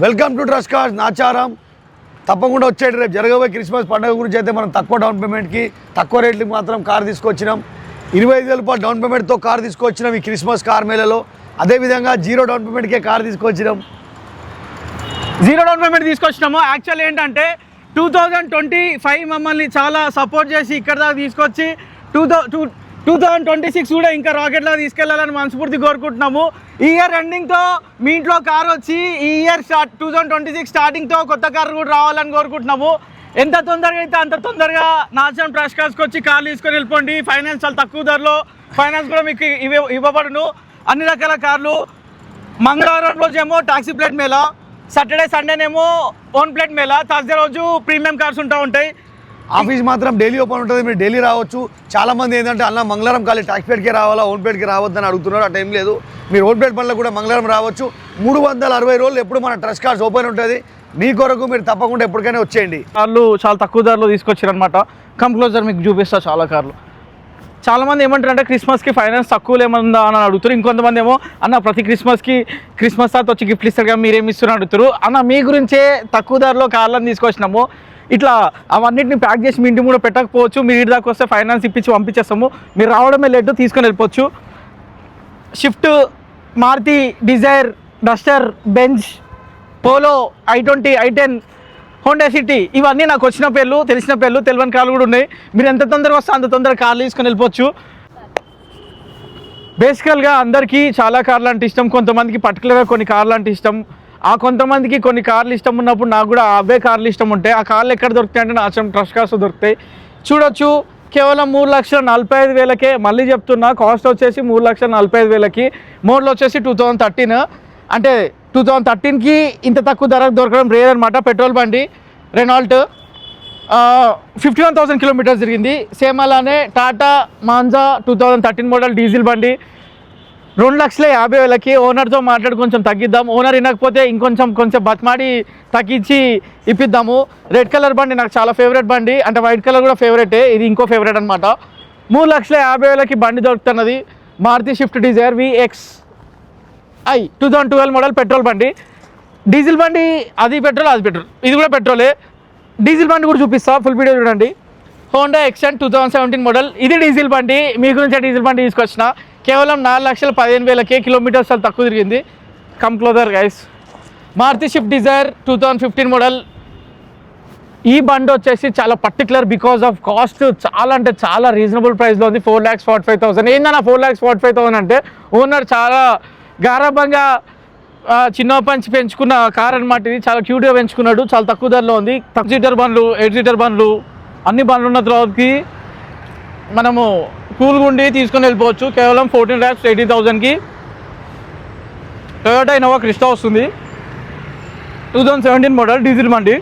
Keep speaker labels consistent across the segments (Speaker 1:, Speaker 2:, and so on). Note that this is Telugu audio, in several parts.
Speaker 1: Welcome to Trust Cars Nacharam తప్పకుండా వచ్చేటి రేపు జరగబోయే క్రిస్మస్ పండుగ గురించి అయితే మనం తక్కువ డౌన్ పేమెంట్కి తక్కువ రేట్లకి మాత్రం కార్ తీసుకొచ్చినాం. ఇరవై ఐదు వేల రూపాయలు డౌన్ పేమెంట్తో కార్ తీసుకొచ్చినాం ఈ క్రిస్మస్ కార్ మేళలో. అదేవిధంగా జీరో డౌన్ పేమెంట్కే కార్ తీసుకొచ్చినాం.
Speaker 2: జీరో డౌన్ పేమెంట్ తీసుకొచ్చినాము. యాక్చువల్ ఏంటంటే టూ థౌజండ్ ట్వంటీ ఫైవ్ మమ్మల్ని చాలా సపోర్ట్ చేసి ఇక్కడ దాకా తీసుకొచ్చి two thou two two thousand twenty six కూడా ఇంకా రాకెట్లో తీసుకెళ్ళాలని మనస్ఫూర్తి కోరుకుంటున్నాము. ఈ ఇయర్ ఎండింగ్తో మీ ఇంట్లో కార్ వచ్చి ఈ year start two thousand twenty six స్టార్టింగ్తో కొత్త కార్ కూడా రావాలని కోరుకుంటున్నాము. ఎంత తొందరగా అయితే అంత తొందరగా నాశనం ప్రెస్ కార్స్కి వచ్చి కార్లు తీసుకొని వెళ్ళిపోండి. ఫైనాన్స్ చాలా తక్కువ ధరలో ఫైనాన్స్ కూడా మీకు ఇవ్వ ఇవ్వబడును. అన్ని రకాల కార్లు మంగళవారం రోజేమో టాక్సీ ప్లేట్ మేళ సాటర్డే సండేనేమో ఓన్ ప్లేట్ మేళ. థర్స్డే రోజు ప్రీమియం కార్స్ ఉంటా ఉంటాయి.
Speaker 1: ఆఫీస్ మాత్రం డైలీ ఓపెన్ ఉంటుంది మీరు డైలీ రావచ్చు. చాలా మంది ఏంటంటే అన్న మంగళవారం ఖాళీ ట్యాక్స్పేట్కి రావాలా ఓన్పేట్కి రావద్దని అడుగుతున్నారు ఆ టైం లేదు. మీరు ఓన్ పనులు కూడా మంగళవారం రావచ్చు. మూడు వందల అరవై రోజులు ఎప్పుడు మన ట్రస్ట్ కార్డ్స్ ఓపెన్ ఉంటుంది. మీ కొరకు మీరు తప్పకుండా ఎప్పటికైనా వచ్చేయండి.
Speaker 2: కార్లు చాలా తక్కువ ధరలో తీసుకొచ్చారు అనమాట కంక్లోజర్ మీకు చూపిస్తా చాలా కార్లు. చాలామంది ఏమంటారంటే క్రిస్మస్కి ఫైనాన్స్ తక్కువ ఏమన్నా అని అడుగుతారు. ఇంకొంతమంది ఏమో అన్న ప్రతి క్రిస్మస్కి క్రిస్మస్ తర్వాత వచ్చి గిఫ్ట్లు ఇస్తారు కదా మీరేమి ఇస్తున్నారు అడుగుతారు. అన్న మీ గురించే తక్కువ ధరలో కార్లను తీసుకొచ్చినాము. ఇట్లా అవన్నిటిని ప్యాక్ చేసి మీ ఇంటి కూడా పెట్టకపోవచ్చు మీరు ఇంటి దాకా వస్తే ఫైనాన్స్ ఇప్పించి పంపించేస్తాము. మీరు రావడమే లేటు తీసుకొని వెళ్ళిపోవచ్చు. Swift Maruti Dzire Duster Benz Polo I twenty I ten Honda City ఇవన్నీ నాకు వచ్చిన పేర్లు తెలిసిన పేర్లు తెలియని కార్లు కూడా ఉన్నాయి. మీరు ఎంత తొందరగా వస్తే అంత తొందరగా కార్లు తీసుకొని వెళ్ళిపోవచ్చు. బేసికల్గా అందరికీ చాలా కార్లు అంటే ఇష్టం. కొంతమందికి పర్టికులర్గా కొన్ని కార్లు అంటే ఇష్టం. ఆ కొంతమందికి కొన్ని కార్లు ఇష్టం ఉన్నప్పుడు నాకు కూడా అవే కార్లు ఇష్టం ఉంటాయి. ఆ కార్లు ఎక్కడ దొరుకుతాయి అంటే నాశనం ట్రస్ట్ కాస్ట్ దొరుకుతాయి. చూడొచ్చు కేవలం మూడు లక్షల నలభై ఐదు వేలకే మళ్ళీ చెప్తున్నా కాస్ట్ వచ్చేసి మూడు లక్షల నలభై ఐదు వేలకి. మోడల్ వచ్చేసి టూ థౌజండ్ థర్టీన్ అంటే టూ థౌజండ్ థర్టీన్కి ఇంత తక్కువ ధరకు దొరకడం రేర్ అనమాట పెట్రోల్ బండి Renault fifty one thousand kilometres జరిగింది సేమ్ అలానే Tata Manza two thousand thirteen model diesel బండి రెండు లక్షల యాభై వేలకి ఓనర్తో మాట్లాడి కొంచెం తగ్గిద్దాం. ఓనర్ వినకపోతే ఇంకొంచెం కొంచెం బతిమాడి తగ్గించి ఇప్పిద్దాము. రెడ్ కలర్ బండి నాకు చాలా ఫేవరెట్ బండి. అంటే వైట్ కలర్ కూడా ఫేవరెటే. ఇది ఇంకో ఫేవరెట్ అనమాట మూడు లక్షల యాభై వేలకి బండి దొరుకుతున్నది. Maruti Swift Dzire VX I two thousand twelve model petrol బండి. డీజిల్ బండి అది పెట్రోల్ అది పెట్రోల్. ఇది కూడా పెట్రోలే. డీజిల్ బండి కూడా చూపిస్తా. ఫుల్ వీడియో చూడండి. Honda Xcent two thousand seventeen model ఇది డీజిల్ బండి. మీ గురించి డీజిల్ బండి తీసుకొచ్చిన. కేవలం నాలుగు లక్షల పదిహేను వేలకే కిలోమీటర్స్ చాలా తక్కువ తిరిగింది. Come closer guys Maruti Swift Dzire two thousand fifteen model ఈ బండి వచ్చేసి చాలా పర్టికులర్ బికాస్ ఆఫ్ కాస్ట్ చాలా అంటే చాలా రీజనబుల్ ప్రైస్లో ఉంది. Four lakhs forty five thousand ఏందన్నా four lakhs forty five thousand అంటే ఓనర్ చాలా గారాబంగా చిన్న పంచి పెంచుకున్న కార్ అనమాట ఇది. చాలా క్యూట్గా పెంచుకున్నాడు. చాలా తక్కువ ధరలో ఉంది. తక్కువ సీటర్ బండ్లు ఎయిట్ సీటర్ బండ్లు అన్ని బండ్లు ఉన్న తర్వాతకి మనము కూల్గా ఉండి తీసుకొని వెళ్ళిపోవచ్చు. కేవలం ఫోర్టీన్ ల్యాక్స్ ఎయిటీ థౌజండ్కి టొయోటా ఇన్నోవా క్రిస్టా వస్తుంది. Two thousand seventeen model diesel బండి.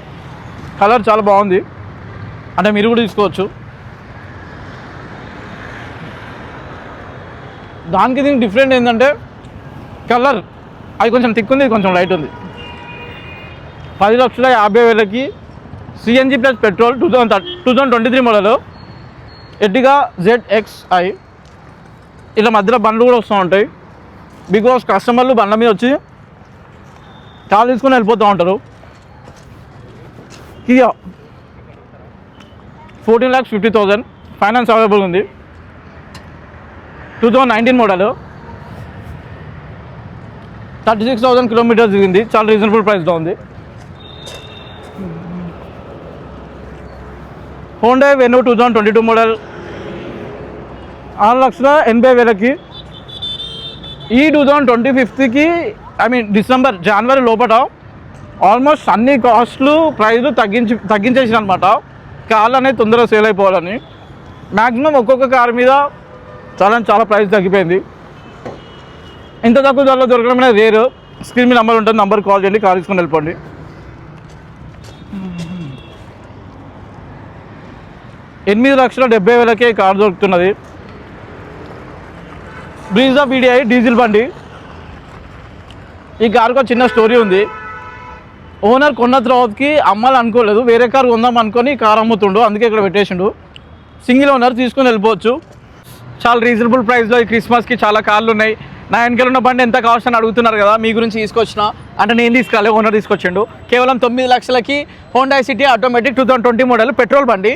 Speaker 2: కలర్ చాలా బాగుంది. అంటే మీరు కూడా తీసుకోవచ్చు. దానికి దీనికి డిఫరెంట్ ఏంటంటే కలర్ అది కొంచెం థిక్ ఉంది కొంచెం లైట్ ఉంది. పది లక్షల యాభై వేలకి CNG plus petrol two thousand two thousand twenty three model ఎడ్డిగా ZXi ఇలా మధ్యలో బండ్లు కూడా వస్తూ ఉంటాయి. బికాస్ కస్టమర్లు బండ్ల మీద వచ్చి కాల్ తీసుకుని వెళ్ళిపోతూ ఉంటారు. Kia. Fourteen lakhs fifty thousand finance available ఉంది. Two thousand nineteen model thirty six thousand kilometres దిగింది. చాలా రీజనబుల్ ప్రైస్లో ఉంది. Honda Venue two thousand twenty two model ఆరు లక్షల ఎనభై వేలకి. ఈ టూ థౌజండ్ ట్వంటీ ఫిఫ్త్కి ఐ మీన్ డిసెంబర్ జనవరి లోపల ఆల్మోస్ట్ అన్ని కాస్ట్లు ప్రైజ్లు తగ్గించి తగ్గించేసిన అనమాట కార్లు అనేది తొందరగా సేల్ అయిపోవాలని. మ్యాక్సిమం ఒక్కొక్క కార్ మీద చాలా చాలా ప్రైస్ తగ్గిపోయింది. ఇంత తక్కువ ధరలో దొరకడం అనేది రేరు స్క్రీన్ మీద నెంబర్ ఉంటుంది నెంబర్ కాల్ చేయండి కార్ తీసుకొని వెళ్ళిపోండి. ఎనిమిది లక్షల డెబ్బై వేలకే కార్ దొరుకుతున్నది. బ్రీజా బీడీఐ డీజిల్ బండి. ఈ కార్కి చిన్న స్టోరీ ఉంది. ఓనర్ కొన్న తర్వాతకి అమ్మాలి అనుకోలేదు. వేరే కార్ కొందాం అనుకొని కార్ అమ్ముతుండు. అందుకే ఇక్కడ పెట్టేసిండు. సింగిల్ ఓనర్ తీసుకొని వెళ్ళిపోవచ్చు. చాలా రీజనబుల్ ప్రైస్లో ఈ క్రిస్మస్కి చాలా కార్లు ఉన్నాయి. నా వెనకాల ఉన్న బండి ఎంత కాస్ట్ అని అడుగుతున్నారు కదా మీ గురించి తీసుకొచ్చిన. అంటే నేను తీసుకురాలే ఓనర్ తీసుకొచ్చిండు. కేవలం తొమ్మిది లక్షలకి Honda City automatic two thousand twenty model petrol బండి.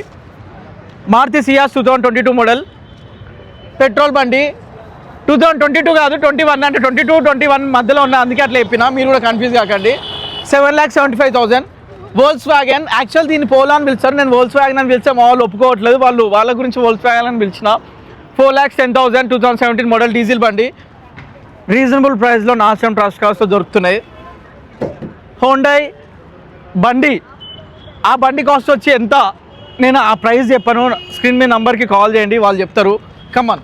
Speaker 2: Maruti Ciaz two thousand twenty two model petrol బండి టూ థౌసండ్ ట్వంటీ టూ కాదు ట్వంటీ వన్ అంటే ట్వంటీ టూ ట్వంటీ వన్ మధ్యలో ఉన్న అందుకే అట్లా చెప్పిన. మీరు కూడా కన్ఫ్యూజ్ కాకండి. Seven lakh seventy five thousand Volkswagen actual దీన్ని పోలో అని పిలుస్తారు. నేను వోల్స్ వ్యాగన్ అని పిలిస్తే మా వాళ్ళు ఒప్పుకోవట్లేదు. వాళ్ళు వాళ్ళ గురించి వోల్స్ వ్యాగన్ అని పిలిచిన four lakhs ten thousand two thousand seventeen model diesel బండి. రీజనబుల్ ప్రైస్లో నాశనం ట్రస్ట్ కాస్ట్లో దొరుకుతున్నాయి. హోండై బండి. ఆ బండి కాస్ట్ వచ్చి ఎంత? నేను ఆ ప్రైస్ చెప్పాను. స్క్రీన్ మీ నంబర్కి కాల్ చేయండి. వాళ్ళు చెప్తారు. కమ్మన్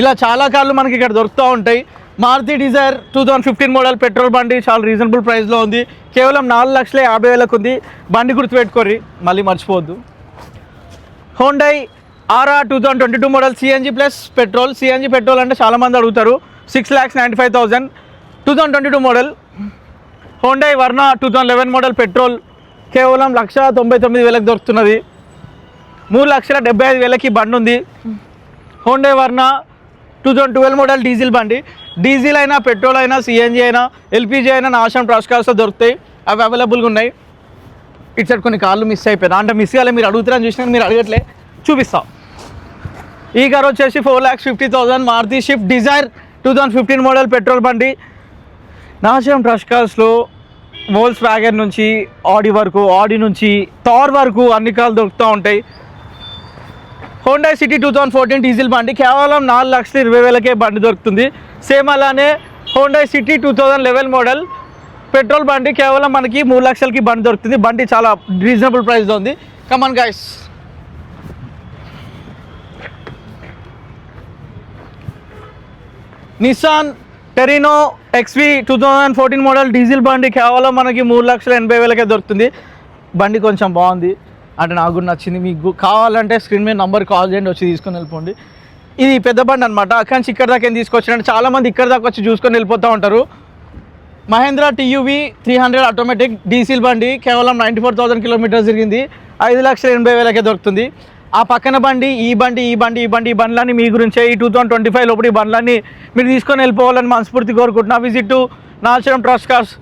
Speaker 2: ఇలా చాలా కార్లు మనకి ఇక్కడ దొరుకుతూ ఉంటాయి. Maruti Dzire two thousand fifteen model petrol బండి చాలా రీజనబుల్ ప్రైస్లో ఉంది. కేవలం నాలుగు లక్షల యాభై వేలకు ఉంది. బండి గుర్తుపెట్టుకోర్రి మళ్ళీ మర్చిపోవద్దు. Hyundai RR two thousand twenty two model CNG plus petrol. CNG petrol అంటే చాలామంది అడుగుతారు. Six lakhs ninety five thousand two thousand twenty two model. Hyundai Verna two thousand eleven model petrol. కేవలం లక్ష తొంభై తొమ్మిది వేలకు దొరుకుతున్నది. మూడు లక్షల డెబ్బై ఐదు వేలకి బండి ఉంది. Hyundai Verna two thousand twelve model diesel బండి. డీజిల్ అయినా పెట్రోల్ అయినా సిఎన్జీ అయినా ఎల్పిజి అయినా నాశనం ట్రస్ట్ దొరుకుతాయి. అవి అవైలబుల్గా ఉన్నాయి. ఇటు సైడ్ కొన్ని కార్లు మిస్ అయిపోయినా అంటే మిస్ కాలే మీరు అడుగుతారని చూసినా మీరు అడగట్లే. చూపిస్తాం. ఈ కార్ వచ్చేసి four lakhs fifty thousand Maruti Swift Dzire two thousand fifteen model petrol బండి. నాశనం ట్రస్ట్ కార్స్లో వోల్స్ వ్యాగన్ నుంచి ఆడి వరకు ఆడి నుంచి థార్ వరకు అన్ని కార్లు దొరుకుతూ ఉంటాయి. Honda City two thousand fourteen diesel బండి కేవలం నాలుగు లక్షల ఇరవై వేలకే బండి దొరుకుతుంది. సేమ్ అలానే Honda City two thousand eleven model petrol బండి కేవలం మనకి మూడు లక్షలకి బండి దొరుకుతుంది. బండి చాలా రీజనబుల్ ప్రైస్లో ఉంది. Come on guys Nissan Terrano XV two thousand fourteen model diesel బండి కేవలం మనకి మూడు లక్షల ఎనభై వేలకే దొరుకుతుంది. బండి కొంచెం బాగుంది. అంటే నాకు కూడా నచ్చింది. మీకు కావాలంటే స్క్రీన్ మీద నంబర్ కాల్ చేయండి వచ్చి తీసుకొని వెళ్ళిపోండి. ఇది పెద్ద బండి అనమాట అక్కడి నుంచి ఇక్కడ దాకా ఏం తీసుకొచ్చారంటే చాలామంది ఇక్కడ దాకా వచ్చి చూసుకొని వెళ్ళిపోతూ ఉంటారు. Mahindra TUV three hundred automatic diesel బండి కేవలం నైంటీ ఫోర్ థౌసండ్ కిలోమీటర్స్ తిరిగింది. ఐదు లక్షల ఎనభై వేలకే దొరుకుతుంది. ఆ పక్కన బండి ఈ బండి ఈ బండి ఈ బండి ఈ బండ్లన్నీ మీ గురించే. ఈ టూ థౌసండ్ ట్వంటీ ఫైవ్ లోపల ఈ బండ్లన్నీ మీరు తీసుకొని వెళ్ళిపోవాలని మనస్ఫూర్తి కోరుకుంటున్నా. Visit to Nacharam Trust Cars